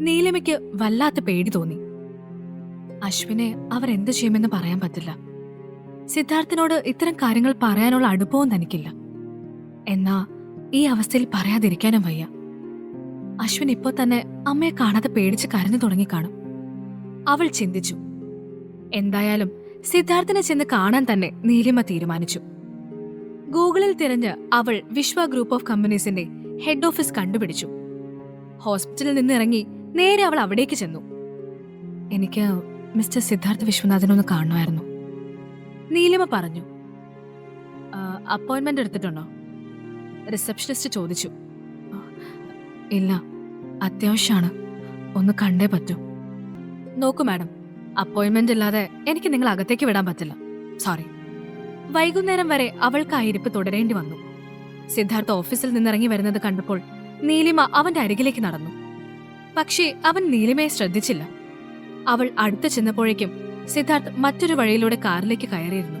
നീലിമയ്ക്ക് വല്ലാത്ത പേടി തോന്നി. അശ്വിനെ അവർ എന്ത് ചെയ്യുമെന്ന് പറയാൻ പറ്റില്ല. സിദ്ധാർത്ഥിനോട് ഇത്തരം കാര്യങ്ങൾ പറയാനുള്ള അടുപ്പവും തനിക്കില്ല. എന്നാ ഈ അവസ്ഥയിൽ പറയാതിരിക്കാനും വയ്യ. അശ്വിൻ ഇപ്പോ തന്നെ അമ്മയെ കാണാതെ പേടിച്ച് കരഞ്ഞു തുടങ്ങിക്കാണും അവൾ ചിന്തിച്ചു. എന്തായാലും സിദ്ധാർത്ഥിനെ ചെന്ന് കാണാൻ തന്നെ നീലിമ തീരുമാനിച്ചു. ഗൂഗിളിൽ തിരഞ്ഞ് അവൾ വിശ്വ ഗ്രൂപ്പ് ഓഫ് കമ്പനീസിന്റെ ഹെഡ് ഓഫീസ് കണ്ടുപിടിച്ചു. ഹോസ്പിറ്റലിൽ നിന്ന് ഇറങ്ങി നേരെ അവൾ അവിടേക്ക് ചെന്നു. എനിക്ക് മിസ്റ്റർ സിദ്ധാർത്ഥ വിശ്വനാഥനൊന്ന് കാണുമായിരുന്നു. നീലിമ പറഞ്ഞു. അപ്പോയിന്റ്മെന്റ് എടുത്തിട്ടുണ്ടോ? റിസപ്ഷനിസ്റ്റ് ചോദിച്ചു. ഇല്ല അത്യാവശ്യമാണ്. ഒന്ന് കണ്ടേ പറ്റൂ. നോക്കൂ മാഡം അപ്പോയിന്റ്മെന്റ് ഇല്ലാതെ എനിക്ക് നിങ്ങൾ അകത്തേക്ക് വിടാൻ പറ്റില്ല. സോറി. വൈകുന്നേരം വരെ അവൾക്ക് ആ ഇരിപ്പ് തുടരേണ്ടി വന്നു. സിദ്ധാർത്ഥ ഓഫീസിൽ നിന്നിറങ്ങി വരുന്നത് കണ്ടപ്പോൾ നീലിമ അവന്റെ അരികിലേക്ക് നടന്നു. പക്ഷേ അവൻ നീലിമയെ ശ്രദ്ധിച്ചില്ല. അവൾ അടുത്ത് ചെന്നപ്പോഴേക്കും സിദ്ധാർത്ഥ് മറ്റൊരു വഴിയിലൂടെ കാറിലേക്ക് കയറിയിരുന്നു.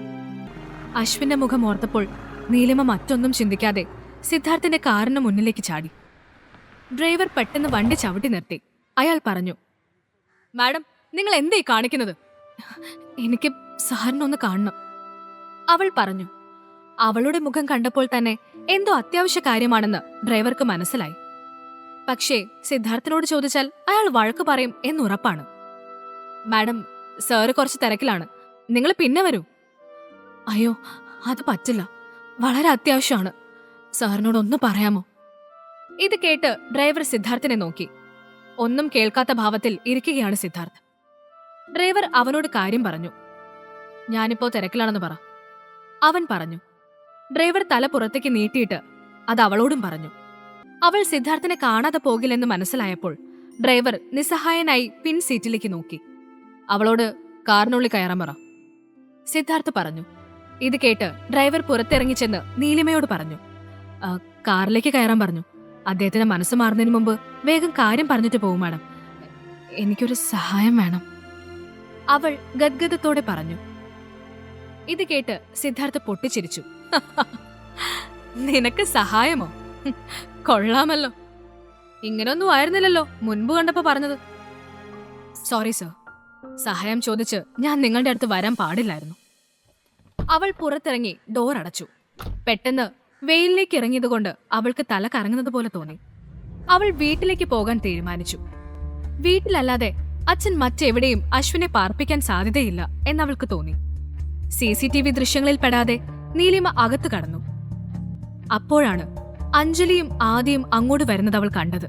അശ്വിന്റെ മുഖം ഓർത്തപ്പോൾ നീലിമ മറ്റൊന്നും ചിന്തിക്കാതെ സിദ്ധാർത്ഥിന്റെ കാറിന് മുന്നിലേക്ക് ചാടി. ഡ്രൈവർ പെട്ടെന്ന് വണ്ടി ചവിട്ടി നിർത്തി. അയാൾ പറഞ്ഞു മാഡം നിങ്ങൾ എന്തേ കാണിക്കുന്നത്? എനിക്ക് സാറിനൊന്ന് കാണണം. അവൾ പറഞ്ഞു അവളുടെ മുഖം കണ്ടപ്പോൾ തന്നെ എന്തോ അത്യാവശ്യ കാര്യമാണെന്ന് ഡ്രൈവർക്ക് മനസ്സിലായി. പക്ഷേ സിദ്ധാർത്ഥനോട് ചോദിച്ചാൽ അയാൾ വഴക്ക് പറയും എന്നുറപ്പാണ്. മാഡം സാറ് കുറച്ച് തിരക്കിലാണ്. നിങ്ങൾ പിന്നെ വരൂ. അയ്യോ അത് പറ്റില്ല. വളരെ അത്യാവശ്യമാണ്. സാറിനോട് ഒന്ന് പറയാമോ? ഇത് കേട്ട് ഡ്രൈവർ സിദ്ധാർത്ഥിനെ നോക്കി. ഒന്നും കേൾക്കാത്ത ഭാവത്തിൽ ഇരിക്കുകയാണ് സിദ്ധാർത്ഥ്. ഡ്രൈവർ അവനോട് കാര്യം പറഞ്ഞു. ഞാനിപ്പോ തിരക്കിലാണെന്ന് പറ. അവൻ പറഞ്ഞു. ഡ്രൈവർ തല പുറത്തേക്ക് നീട്ടിയിട്ട് അത് അവളോടും പറഞ്ഞു. അവൾ സിദ്ധാർത്ഥിനെ കാണാതെ പോകില്ലെന്ന് മനസ്സിലായപ്പോൾ ഡ്രൈവർ നിസ്സഹായനായി പിൻ സീറ്റിലേക്ക് നോക്കി. അവളോട് കാറിനുള്ളിൽ കയറാൻ സിദ്ധാർത്ഥ് പറഞ്ഞു. ഇത് കേട്ട് ഡ്രൈവർ പുറത്തിറങ്ങി ചെന്ന് നീലിമയോട് പറഞ്ഞു. കാറിലേക്ക് കയറാൻ പറഞ്ഞു. അദ്ദേഹത്തിന് മനസ്സ് മാറുന്നതിന് മുമ്പ് വേഗം കാര്യം പറഞ്ഞിട്ട് പോകും മാഡം. എനിക്കൊരു സഹായം വേണം. അവൾ ഗദ്ഗതത്തോടെ പറഞ്ഞു. ഇത് കേട്ട് സിദ്ധാർത്ഥ് പൊട്ടിച്ചിരിച്ചു. നിനക്ക് സഹായമോ? കൊള്ളാമല്ലോ. ഇങ്ങനൊന്നും ആയിരുന്നില്ലല്ലോ മുൻപ് കണ്ടപ്പോ പറഞ്ഞത്. സോറി സർ സഹായം ചോദിച്ച് ഞാൻ നിങ്ങളുടെ അടുത്ത് വരാൻ പാടില്ലായിരുന്നു. അവൾ പുറത്തിറങ്ങി ഡോർ അടച്ചു. പെട്ടെന്ന് വെയിലിലേക്ക് ഇറങ്ങിയതുകൊണ്ട് അവൾക്ക് തല കറങ്ങുന്നത് പോലെ തോന്നി. അവൾ വീട്ടിലേക്ക് പോകാൻ തീരുമാനിച്ചു. വീട്ടിലല്ലാതെ അച്ഛൻ മറ്റെവിടെയും അശ്വിനെ പാർപ്പിക്കാൻ സാധ്യതയില്ല എന്നവൾക്ക് തോന്നി. സി സി ടി വി ദൃശ്യങ്ങളിൽ പെടാതെ നീലിമ അകത്ത് കടന്നു. അപ്പോഴാണ് അഞ്ജലിയും ആദ്യം അങ്ങോട്ട് വരുന്നത് അവൾ കണ്ടത്.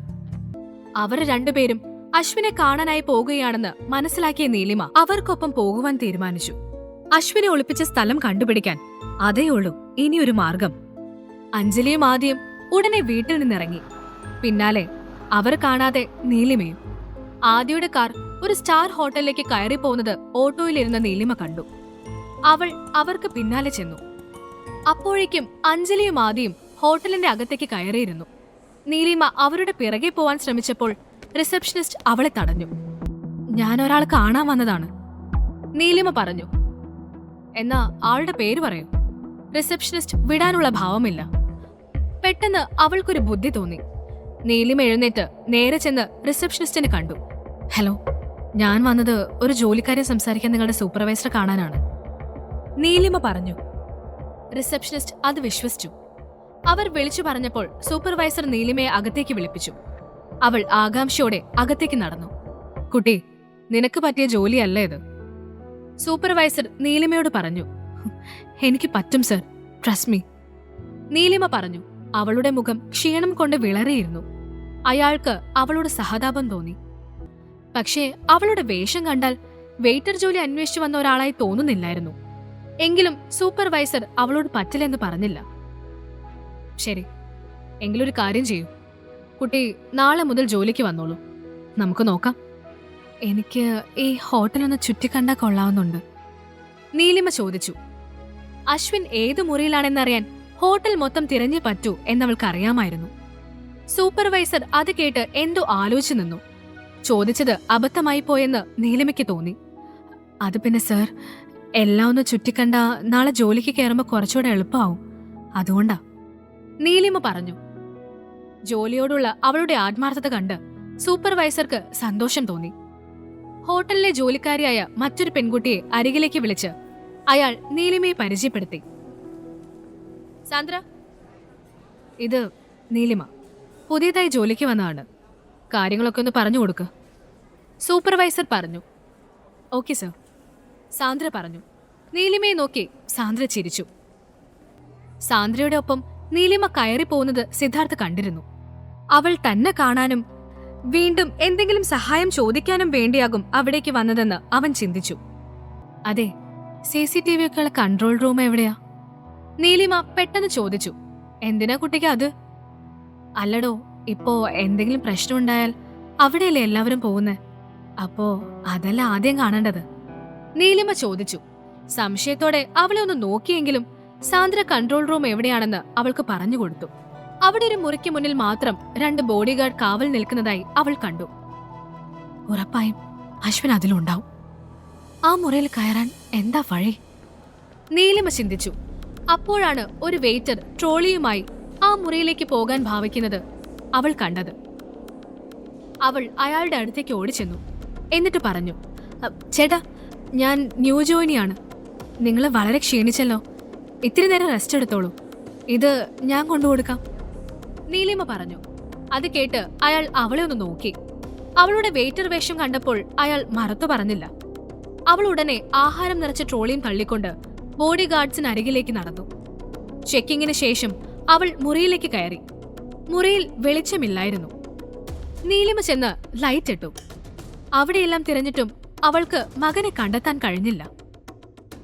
അവർ രണ്ടുപേരും അശ്വിനെ കാണാനായി പോകുകയാണെന്ന് മനസ്സിലാക്കിയ നീലിമ അവർക്കൊപ്പം പോകുവാൻ തീരുമാനിച്ചു. അശ്വിനെ ഒളിപ്പിച്ച സ്ഥലം കണ്ടുപിടിക്കാൻ അതേയുള്ളൂ ഇനിയൊരു മാർഗം. അഞ്ജലിയും ആദ്യം ഉടനെ വീട്ടിൽ നിന്നിറങ്ങി. പിന്നാലെ അവർ കാണാതെ നീലിമയും. ആദ്യയുടെ കാർ ഒരു സ്റ്റാർ ഹോട്ടലിലേക്ക് കയറി പോകുന്നത് ഓട്ടോയിലിരുന്ന നീലിമ കണ്ടു. അവൾ അവർക്ക് പിന്നാലെ ചെന്നു. അപ്പോഴേക്കും അഞ്ജലിയും ആദ്യം ഹോട്ടലിന്റെ അകത്തേക്ക് കയറിയിരുന്നു. നീലിമ അവരുടെ പിറകെ പോവാൻ ശ്രമിച്ചപ്പോൾ റിസപ്ഷനിസ്റ്റ് അവളെ തടഞ്ഞു. ഞാൻ ഒരാൾ കാണാൻ വന്നതാണ് നീലിമ പറഞ്ഞു. എന്നാ ആളുടെ പേര് പറയൂ. റിസപ്ഷനിസ്റ്റ് വിടാനുള്ള ഭാവമില്ല. പെട്ടെന്ന് അവൾക്കൊരു ബുദ്ധി തോന്നി. നീലിമ എഴുന്നേറ്റ് നേരെ ചെന്ന് റിസപ്ഷനിസ്റ്റിനെ കണ്ടു. ഹലോ ഞാൻ വന്നത് ഒരു ജോലിക്കാരെ സംസാരിക്കാൻ നിങ്ങളുടെ സൂപ്പർവൈസറെ കാണാനാണ്. നീലിമ പറഞ്ഞു. റിസപ്ഷനിസ്റ്റ് അത് വിശ്വസിച്ചു. അവർ വിളിച്ചു പറഞ്ഞപ്പോൾ സൂപ്പർവൈസർ നീലിമയെ അകത്തേക്ക് വിളിപ്പിച്ചു. അവൾ ആകാംക്ഷയോടെ അകത്തേക്ക് നടന്നു. കുട്ടി നിനക്ക് പറ്റിയ ജോലിയല്ല ഇത്? സൂപ്പർവൈസർ നീലിമയോട് പറഞ്ഞു. എനിക്ക് പറ്റും സർ. ട്രസ്റ്റ് മീ നീലിമ പറഞ്ഞു. അവളുടെ മുഖം ക്ഷീണം കൊണ്ട് വിളറിയിരുന്നു. അയാൾക്ക് അവളോട് സഹതാപം തോന്നി. പക്ഷേ അവളുടെ വേഷം കണ്ടാൽ വെയിറ്റർ ജോലി അന്വേഷിച്ചു വന്ന ഒരാളായി തോന്നുന്നില്ലായിരുന്നു. എങ്കിലും സൂപ്പർവൈസർ അവളോട് പറ്റില്ലെന്ന് പറഞ്ഞില്ല. ശരി. എങ്കിലൊരു കാര്യം ചെയ്യൂ. കുട്ടി നാളെ മുതൽ ജോലിക്ക് വന്നോളൂ. നമുക്ക് നോക്കാം. എനിക്ക് ഈ ഹോട്ടലൊന്ന് ചുറ്റിക്കണ്ടാ കൊള്ളാവുന്നുണ്ട്. നീലിമ ചോദിച്ചു. അശ്വിൻ ഏത് മുറിയിലാണെന്നറിയാൻ ഹോട്ടൽ മൊത്തം തിരഞ്ഞു പറ്റൂ എന്നവൾക്ക് അറിയാമായിരുന്നു സൂപ്പർവൈസർ അത് കേട്ട് എന്തോ ആലോചിച്ചു നിന്നു. ചോദിച്ചത് അബദ്ധമായി പോയെന്ന് നീലിമയ്ക്ക് തോന്നി. അത് പിന്നെ സർ എല്ലാം ഒന്ന് ചുറ്റിക്കണ്ട നാളെ ജോലിക്ക് കയറുമ്പോൾ കുറച്ചുകൂടെ എളുപ്പമാവും അതുകൊണ്ടാ. നീലിമ പറഞ്ഞു. ജോലിയോടുള്ള അവളുടെ ആത്മാർത്ഥത കണ്ട് സൂപ്പർവൈസർക്ക് സന്തോഷം തോന്നി. ഹോട്ടലിലെ ജോലിക്കാരിയായ മറ്റൊരു പെൺകുട്ടിയെ അരികിലേക്ക് വിളിച്ച് അയാൾ നീലിമയെ പരിചയപ്പെടുത്തി. സാന്ദ്ര ഇത് നീലിമ. പുതിയതായി ജോലിക്ക് വന്നതാണ്. കാര്യങ്ങളൊക്കെ ഒന്ന് പറഞ്ഞു കൊടുക്ക്. സൂപ്പർവൈസർ പറഞ്ഞു. Okay sir. സാന്ദ്ര പറഞ്ഞു. നീലിമയെ നോക്കി സാന്ദ്ര ചിരിച്ചു. സാന്ദ്രയുടെ ഒപ്പം നീലിമ കയറി പോകുന്നത് സിദ്ധാർത്ഥ് കണ്ടിരുന്നു. അവൾ തന്നെ കാണാനും വീണ്ടും എന്തെങ്കിലും സഹായം ചോദിക്കാനും വേണ്ടിയാകും അവിടേക്ക് വന്നതെന്ന് അവൻ ചിന്തിച്ചു. അതെ സി സി ടി വി ഒക്കെയുള്ള കൺട്രോൾ റൂം എവിടെയാ? നീലിമ പെട്ടെന്ന് ചോദിച്ചു. എന്തിനാ കുട്ടിക്ക് അത്? അല്ലടോ ഇപ്പോ എന്തെങ്കിലും പ്രശ്നമുണ്ടായാൽ അവിടെയല്ലേ എല്ലാവരും പോകുന്നേ? അപ്പോ അതല്ല ആദ്യം കാണേണ്ടത്. നീലിമ ചോദിച്ചു. സംശയത്തോടെ അവളെ ഒന്ന് നോക്കിയെങ്കിലും സാന്ദ്ര കൺട്രോൾ റൂം എവിടെയാണെന്ന് അവൾക്ക് പറഞ്ഞു കൊടുത്തു. അവിടെ ഒരു മുറിക്ക് മുന്നിൽ മാത്രം രണ്ട് ബോഡി ഗാർഡ് കാവൽ നിൽക്കുന്നതായി അവൾ കണ്ടു. ഉറപ്പായും അശ്വിൻ അതിലുണ്ടാവും. ആ മുറിയിൽ കയറാൻ എന്താ വഴി? നീലിമ ചിന്തിച്ചു. അപ്പോഴാണ് ഒരു വെയിറ്റർ ട്രോളിയുമായി ആ മുറിയിലേക്ക് പോകാൻ ഭാവിക്കുന്നത് അവൾ കണ്ടത്. അവൾ അയാളുടെ അടുത്തേക്ക് ഓടിച്ചെന്നു. എന്നിട്ട് പറഞ്ഞു "അ, ചേട്ടാ ഞാൻ ന്യൂ ജോയിനിയാണ്. നിങ്ങൾ വളരെ ക്ഷീണിച്ചല്ലോ. ഇത്തിരി നേരം റെസ്റ്റ് എടുത്തോളൂ. ഇത് ഞാൻ കൊണ്ടുകൊടുക്കാം നീലിമ പറഞ്ഞു. അത് കേട്ട് അയാൾ അവളെ ഒന്ന് നോക്കി. അവളുടെ വെയിറ്റർ വേഷം കണ്ടപ്പോൾ അയാൾ മറത്തു പറഞ്ഞില്ല. അവൾ ഉടനെ ആഹാരം നിറച്ച ട്രോളിയും തള്ളിക്കൊണ്ട് ബോഡി ഗാർഡ്സിന് അരികിലേക്ക് നടന്നു. ചെക്കിങ്ങിന് ശേഷം അവൾ മുറിയിലേക്ക് കയറി. മുറിയിൽ വെളിച്ചമില്ലായിരുന്നു. നീലിമ ചെന്ന് ലൈറ്റ് ഇട്ടു. അവിടെയെല്ലാം തിരഞ്ഞിട്ടും അവൾക്ക് മകനെ കണ്ടെത്താൻ കഴിഞ്ഞില്ല.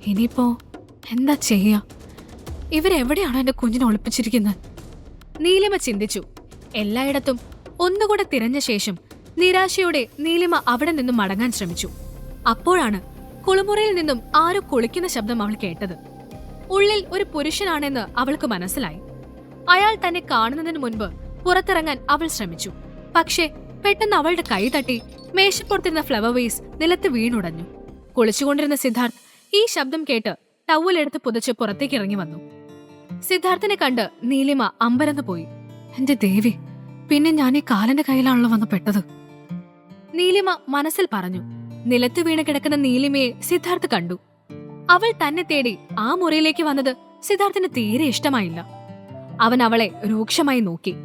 ഇനിയിപ്പോ എന്താ ചെയ്യാ? ഇവരെവിടെയാണോ എന്റെ കുഞ്ഞിനെ ഒളിപ്പിച്ചിരിക്കുന്നത്? നീലിമ ചിന്തിച്ചു. എല്ലായിടത്തും ഒന്നുകൂടെ തിരഞ്ഞ ശേഷം നിരാശയോടെ നീലിമ അവിടെ നിന്നും മടങ്ങാൻ ശ്രമിച്ചു. അപ്പോഴാണ് കുളിമുറിയിൽ നിന്നും ആരോ കുളിക്കുന്ന ശബ്ദം അവൾ കേട്ടത്. ഉള്ളിൽ ഒരു പുരുഷനാണെന്ന് അവൾക്ക് മനസ്സിലായി. അയാൾ തന്നെ കാണുന്നതിന് മുൻപ് പുറത്തിറങ്ങാൻ അവൾ ശ്രമിച്ചു. പക്ഷേ പെട്ടെന്ന് അവളുടെ കൈ തട്ടി മേശപ്പുറത്തിരുന്ന ഫ്ലവർ വേസ് നിലത്ത് വീണുടഞ്ഞു. കുളിച്ചുകൊണ്ടിരുന്ന സിദ്ധാർത്ഥ് ഈ ശബ്ദം കേട്ട് ടവലെടുത്ത് പുതച്ച് പുറത്തേക്ക് ഇറങ്ങി വന്നു. സിദ്ധാർത്ഥിനെ കണ്ട് നീലിമ അമ്പരന്ന് പോയി. എന്റെ ദേവി പിന്നെ ഞാൻ ഈ കാലന്റെ കയ്യിലാണല്ലോ വന്ന് പെട്ടത്. നീലിമ മനസ്സിൽ പറഞ്ഞു. നിലത്തു വീണ് കിടക്കുന്ന നീലിമയെ സിദ്ധാർത്ഥ് കണ്ടു. അവൾ തന്നെ തേടി ആ മുറിയിലേക്ക് വന്നത് സിദ്ധാർത്ഥിന് തീരെ ഇഷ്ടമായില്ല. അവൻ അവളെ രൂക്ഷമായി നോക്കി.